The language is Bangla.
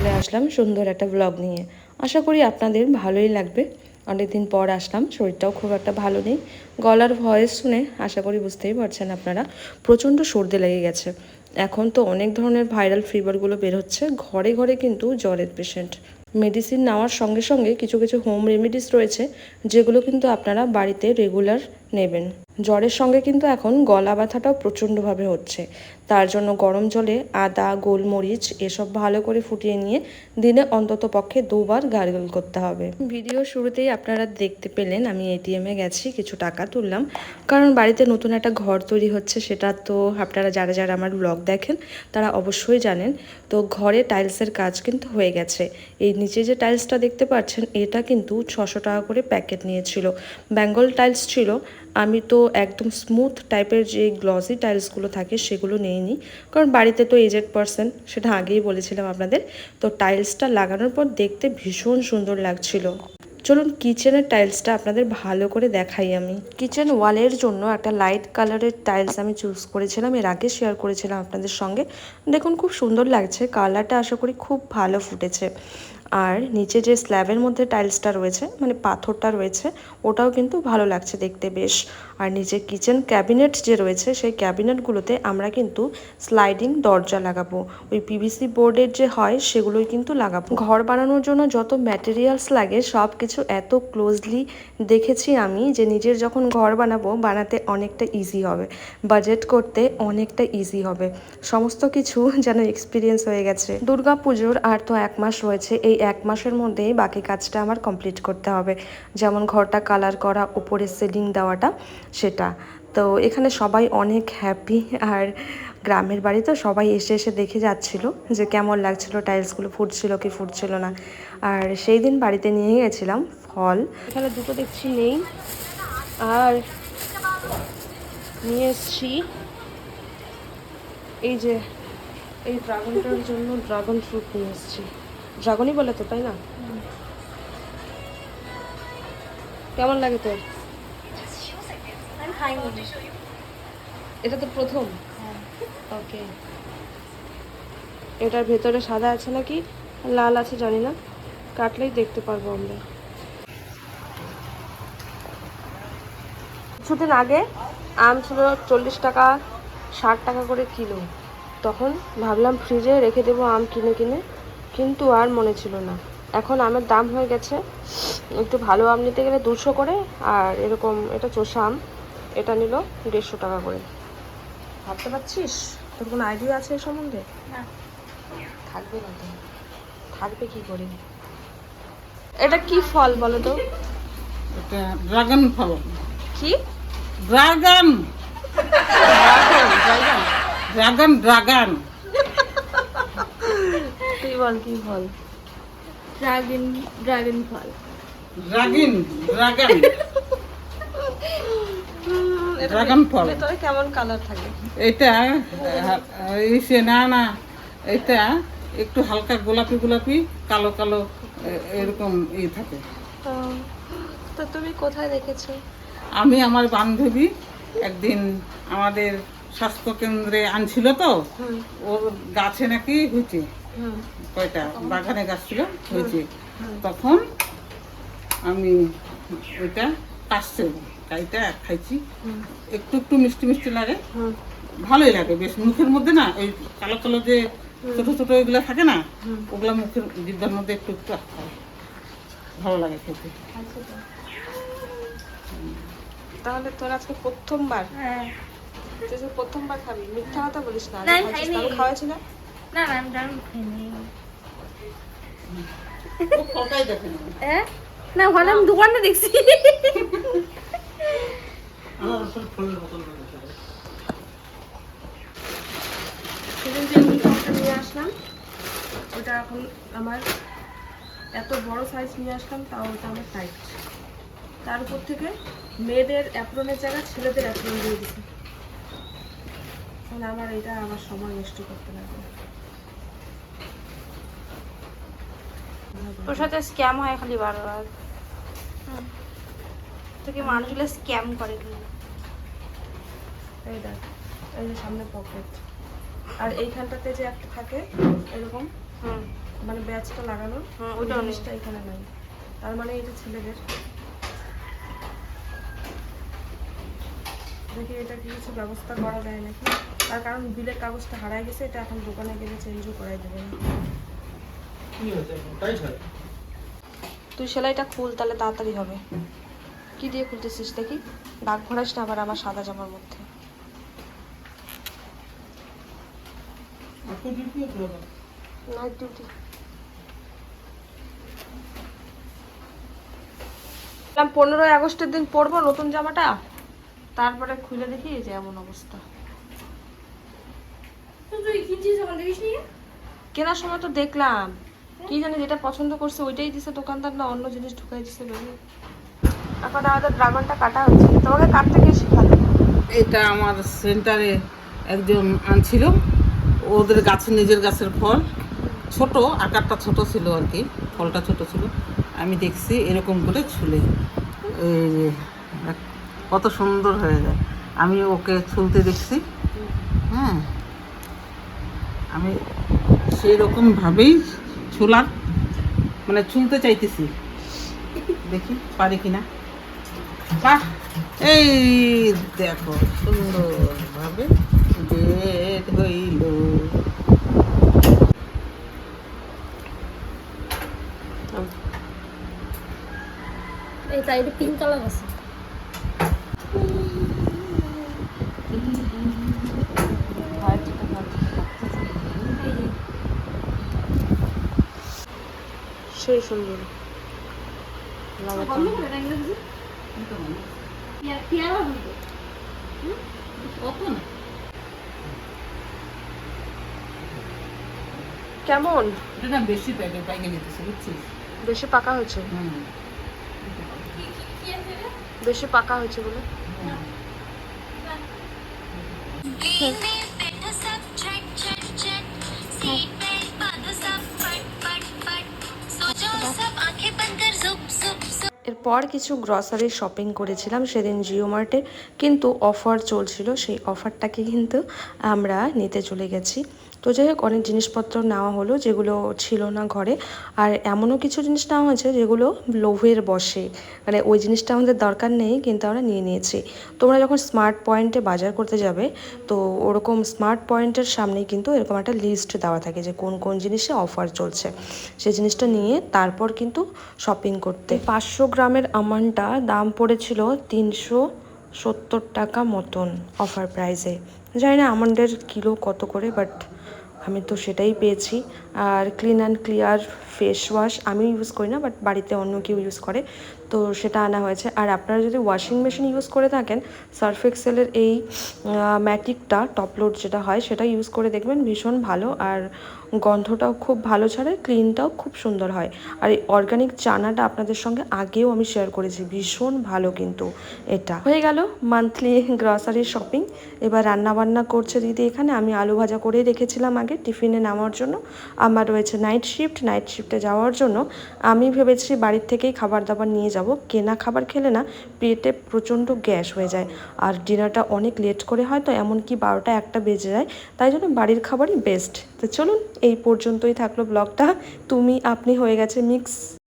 চলে আসলাম সুন্দর একটা ব্লগ নিয়ে। আশা করি আপনাদের ভালোই লাগবে। অনেকদিন পর আসলাম, শরীরটাও খুব একটা ভালো নেই। গলার ভয়েস শুনে আশা করি বুঝতেই পারছেন আপনারা, প্রচণ্ড সর্দি লেগে গেছে। এখন তো অনেক ধরনের ভাইরাল ফিভারগুলো বের হচ্ছে, ঘরে ঘরে কিন্তু জ্বরের পেশেন্ট মেডিসিন নেওয়ার সঙ্গে সঙ্গে কিছু কিছু হোম রেমেডিস রয়েছে, যেগুলো কিন্তু আপনারা বাড়িতে রেগুলার নেবেন। জ্বরের সঙ্গে কিন্তু এখন গলা ব্যথাটাও প্রচণ্ডভাবে হচ্ছে। তার জন্য গরম জলে আদা, গোলমরিচ এসব ভালো করে ফুটিয়ে নিয়ে দিনে অন্তত পক্ষে দুবার গার্গল করতে হবে। ভিডিও শুরুতেই আপনারা দেখতে পেলেন, আমি এটিএমে গেছি, কিছু টাকা তুললাম। কারণ বাড়িতে নতুন একটা ঘর তৈরি হচ্ছে, সেটা তো আপনারা যারা যারা আমার ব্লগ দেখেন, তারা অবশ্যই জানেন। তো ঘরে টাইলসের কাজ কিন্তু হয়ে গেছে। এই নিচে যে টাইলসটা দেখতে পাচ্ছেন, এটা কিন্তু ছশো টাকা করে প্যাকেট নিয়েছিল। বেঙ্গল টাইলস ছিল আমি তো একদম স্মুথ টাইপের যে গ্লসি টাইলসগুলো থাকে সেগুলো নিইনি। কারণ বাড়িতে তো এজেড পারসন সেটা আগেই বলেছিলাম আপনাদের। তো টাইলসটা লাগানোর পর দেখতে ভীষণ সুন্দর লাগছিল। চলুন কিচেনের টাইলসটা আপনাদের ভালো করে দেখাই আমি। কিচেন ওয়ালের জন্য একটা লাইট কালারের টাইলস আমি চুজ করেছিলাম, এর আগে শেয়ার করেছিলাম আপনাদের সঙ্গে। দেখুন খুব সুন্দর লাগছে কালারটা আশা করি খুব ভালো ফুটেছে। আর নিচে যে স্ল্যাবের মধ্যে টাইলসটা রয়েছে মানে পাথরটা রয়েছে, ওটাও কিন্তু ভালো লাগছে দেখতে বেশ। আর নিচে কিচেন ক্যাবিনেট যে রয়েছে, সেই ক্যাবিনেটগুলোতে আমরা কিন্তু স্লাইডিং দরজা লাগাবো। ওই পিভিসি বোর্ডের যে হয়, সেগুলোই কিন্তু লাগাবো। ঘর বানানোর জন্য যত ম্যাটেরিয়ালস লাগে সব কিছু এত ক্লোজলি দেখেছি আমি যে নিজের যখন ঘর বানাবো, বানাতে অনেকটা ইজি হবে। বাজেট করতে অনেকটা ইজি হবে। সমস্ত কিছু যেন এক্সপিরিয়েন্স হয়ে গেছে। দুর্গা পুজোর আর তো এক মাস রয়েছে, এই এক মাসের মধ্যেই বাকি কাজটা আমার কমপ্লিট করতে হবে। যেমন ঘরটা কালার করা, উপরে সিলিং দেওয়াটা। সেটা। তো এখানে সবাই অনেক হ্যাপি আর গ্রামের বাড়ি তো সবাই এসে এসে দেখে যাচ্ছিল যে কেমন লাগছিল টাইলসগুলো ফুটছিল কি ফুটছিল না। আর সেই দিন বাড়িতে নিয়ে গেছিলাম ফল। এখানে দুটো দেখছি নেই। আর নিয়ে এসছি এই যে এই ড্রাগনটার জন্য ড্রাগন ফ্রুট নিয়ে এসেছি। ড্রাগনই বলে তো তাই না? কেমন লাগে তোর? খাইনি। এটা তো প্রথম? ওকে। এটার ভেতরে সাদা আছে নাকি? লাল আছে জানি না। কাটলেই দেখতে পারব আমরা। কিছুদিন আগে আম ছিল চল্লিশ টাকা ষাট টাকা করে কিলো। তখন ভাবলাম ফ্রিজে রেখে দেবো আম কিনে কিনে কিন্তু আর মনে ছিল না। এখন আমের দাম হয়ে গেছে। একটু ভালো আম নিতে গেলে দুশো করে আর এরকম এটা চোষা আম। এটা নিল দেড়শো টাকা করে। ভাবতে পারছিস? তোর কোনো আইডিয়া আছে এর সম্বন্ধে? না। থাকবে না তো। থাকবে কি করে? এটা কি ফল বলো তো? এটা ড্রাগন ফল। কি? ড্রাগন। Dragon dragon. তুই বল কি ফল? ড্রাগন ড্রাগন ফল। Dragon dragon. ড্রাগন ফল ভেতরে কেমন কালার থাকে? এটা ইসে না না এটা একটু হালকা গোলাপি গোলাপি কালো কালো এরকম ই থাকে। তো তো তুমি কোথায় দেখেছ? আমি আমার বান্ধবী একদিন আমাদের স্বাস্থ্য কেন্দ্রে আনছিল তো ওর গাছে নাকি হয়েছে কয়টা? বাগানে গাছ ছিল হয়েছে। তখন আমি ওইটা কাটছে কাইটা খাইছি। একটু একটু মিষ্টি মিষ্টি লাগে। ভালোই লাগে বেশ। মুখের মধ্যে না ওই কালো কালো যে ছোট ছোট ওইগুলা থাকে না। ওগুলা মুখের জিব্বার মধ্যে একটু একটু ভালো লাগে খেতে। তাহলে তোর আজকে প্রথমবার? হ্যাঁ। তুই যে প্রথমবার খাবি মিথ্যা কথা বলিস না। খাওয়াইছি না? না না আমি ড্রাগন খাইনি। না হ্যাঁ? না ওখানে আমি দোকানটা দেখছি। সেদিন যে নিয়ে আসলাম ওটা এখন আমার এত বড় সাইজ নিয়ে আসলাম তাও ওটা আমার টাইট তার উপর থেকে মেয়েদের অ্যাপ্রনের জায়গা ছেলেদের অ্যাপ্রন দিয়ে দিছে তাহলে আমার এটা আমার সময় নষ্ট করতে লাগবে। তোর সাথে স্ক্যাম হয় খালি বারবার। তোকে মানুষগুলো স্ক্যাম করে খালি। এই দেখ এই যে সামনে পকেট আর এইখানটাতে যে একটা থাকে এরকম হুম। মানে ব্যাচটা লাগানোর হুম, ওই জিনিসটা এখানে নাই। তার মানে এটা ছেলেদের। দেখি এটা কি কিছু ব্যবস্থা করা যায় নাকি? তার কারণ বিলের কাগজটা হারাই গেছে এটা এখন দোকানে গেলে চেঞ্জও করাই দেবে না। তুই সেলাইটা খুল তাহলে তাড়াতাড়ি হবে। কি দিয়ে খুলতেছিস দেখি? দাগ ভরাস না আবার আমার সাদা জামার মধ্যে। নাইট ডিউটি পনেরোই আগস্টের দিন পরবো নতুন জামাটা। তারপরে খুলে দেখি যে এমন অবস্থা। কেনার সময় তো দেখলাম। কি জানি যেটা পছন্দ করছে ওইটাই দিছে দোকানদার না অন্য জিনিস ঢুকাই দিছে বেরিয়ে। এখন আমাদের ড্রাগনটা কাটা হচ্ছে। তোমাকে কাটতে কে শিখালো? এটা আমার সেন্টারে একজন আনছিল। ওদের গাছে নিজের গাছের ফল। ছোট, আকারটা ছোট ছিল আর কি, ফলটা ছোট ছিল। আমি দেখছি এরকম করে ছুলে। কত সুন্দর হয়ে যায়। আমি ওকে ছুলতে দেখছি। হ্যাঁ। আমি সেই রকম ভাবেই ছোলার মানে ছুলতে চাইতেছি। দেখি পারি কিনা বাহ! এই দেখো সুন্দর ভাবে গেট হইল। এই তাই পিঙ্ক কালার আছে। সেই সুন্দর কেমন? না বেশি বেশি পাকা হয়েছে? হুম। বেশি পাকা হয়েছে বলে। এরপর কিছু গ্রসারি শপিং করেছিলাম সেদিন জিও মার্টে, কিন্তু অফার চলছিল, সেই অফারটাকে কিন্তু আমরা নিতে চলে গেছি। তো যাই হোক, অনেক জিনিসপত্র নেওয়া হলো যেগুলো ছিল না ঘরে। আর এমনও কিছু জিনিস নেওয়া হয়েছে যেগুলো লোভের বসে মানে ওই জিনিসটা আমাদের দরকার নেই, কিন্তু আমরা নিয়ে নিয়েছি। তোমরা যখন স্মার্ট পয়েন্টে বাজার করতে যাবে, তো ওরকম স্মার্ট পয়েন্টের সামনেই কিন্তু এরকম একটা লিস্ট দেওয়া থাকে যে কোন কোন জিনিসে অফার চলছে। সেই জিনিসটা নিয়ে তারপর কিন্তু শপিং করতে। পাঁচশো গ্রামের আমানটা দাম পড়েছিল তিনশো সত্তর টাকা মতন অফার প্রাইসে। জানি না আমন্ডের কিলো কত করে বাট আমি তো সেটাই পেয়েছি। আর clean and clear face wash আমি ইউজ করি না বাট বাড়িতে অন্য কেউ ইউজ করে। তো সেটা আনা হয়েছে। আর আপনারা যদি ওয়াশিং মেশিন ইউজ করে থাকেন সার্ফ এক্সেলের এই ম্যাটিকটা টপ লোড যেটা হয়, সেটা ইউজ করে দেখবেন ভীষণ ভালো। আর গন্ধটাও খুব ভালো ছাড়ে ক্লিনটাও খুব সুন্দর হয়। আর এই অর্গানিক চানাটা আপনাদের সঙ্গে আগেও আমি শেয়ার করেছি, ভীষণ ভালো কিন্তু এটা। হয়ে গেল মান্থলি গ্রসারি শপিং এবার রান্না বান্না করছে দিদি এখানে, আমি আলু ভাজা করে রেখেছিলাম আগে টিফিনে নামার জন্য। আমার রয়েছে নাইট শিফট নাইট শিফটে যাওয়ার জন্য। আমি ভেবেছি বাড়ির থেকেই খাবার দাবার নিয়ে যাব। কেনা খাবার খেলে না পেটে প্রচণ্ড গ্যাস হয়ে যায়। আর ডিনারটা অনেক লেট করে হয় তো এমনকি বারোটা একটা বেজে যায়। তাই জন্য বাড়ির খাবারই বেস্ট তো চলুন, এই পর্যন্তই থাকল ব্লগটা। তুমি, আপনি হয়ে গেছে মিক্স